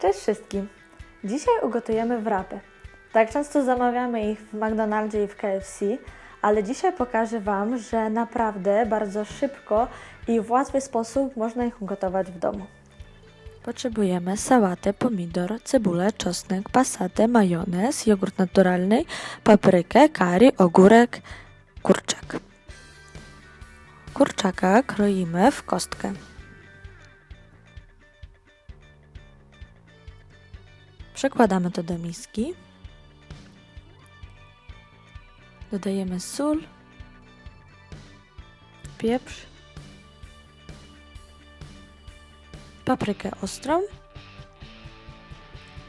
Cześć wszystkim! Dzisiaj ugotujemy wrapy. Tak często zamawiamy ich w McDonaldzie i w KFC, ale dzisiaj pokażę Wam, że naprawdę bardzo szybko i w łatwy sposób można ich ugotować w domu. Potrzebujemy sałatę, pomidor, cebulę, czosnek, pasatę, majonez, jogurt naturalny, paprykę, curry, ogórek, kurczak. Kurczaka kroimy w kostkę. Przekładamy to do miski. Dodajemy sól, pieprz, paprykę ostrą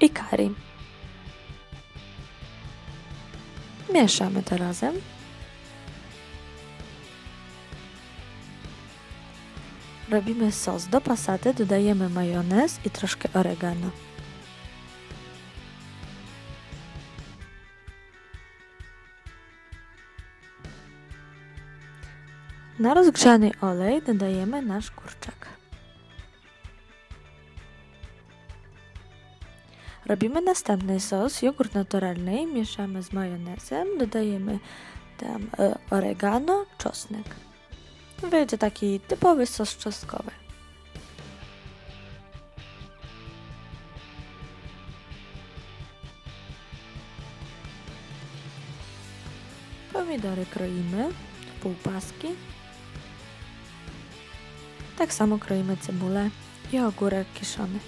i curry. Mieszamy to razem. Robimy sos do pasaty, dodajemy majonez i troszkę oregano. Na rozgrzany olej dodajemy nasz kurczak. Robimy następny sos, jogurt naturalny, mieszamy z majonezem, dodajemy tam e, oregano, czosnek. Wyjdzie taki typowy sos czosnkowy. Pomidory kroimy w półpaski. Tak samo kroimy cebulę i ogórek kiszony.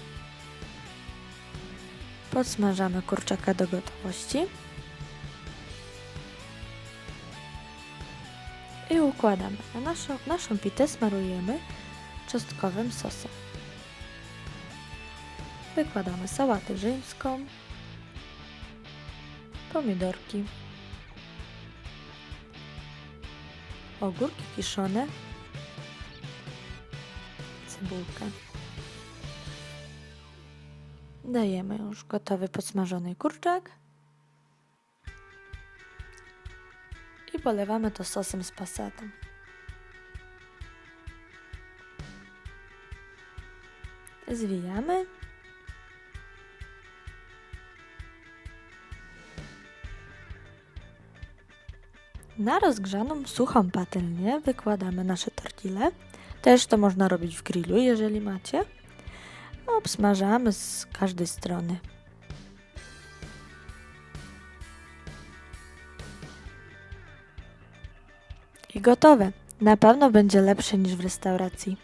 Podsmażamy kurczaka do gotowości. I układamy. Na naszą, naszą pitę smarujemy czosnkowym sosem. Wykładamy sałatę rzymską, pomidorki, ogórki kiszone, Dajemy już gotowy podsmażony kurczak i polewamy to sosem z pasatą. Zwijamy. Na rozgrzaną suchą patelnię wykładamy nasze tortille. Też to można robić w grillu, jeżeli macie. Obsmażamy z każdej strony. I gotowe. Na pewno będzie lepsze niż w restauracji.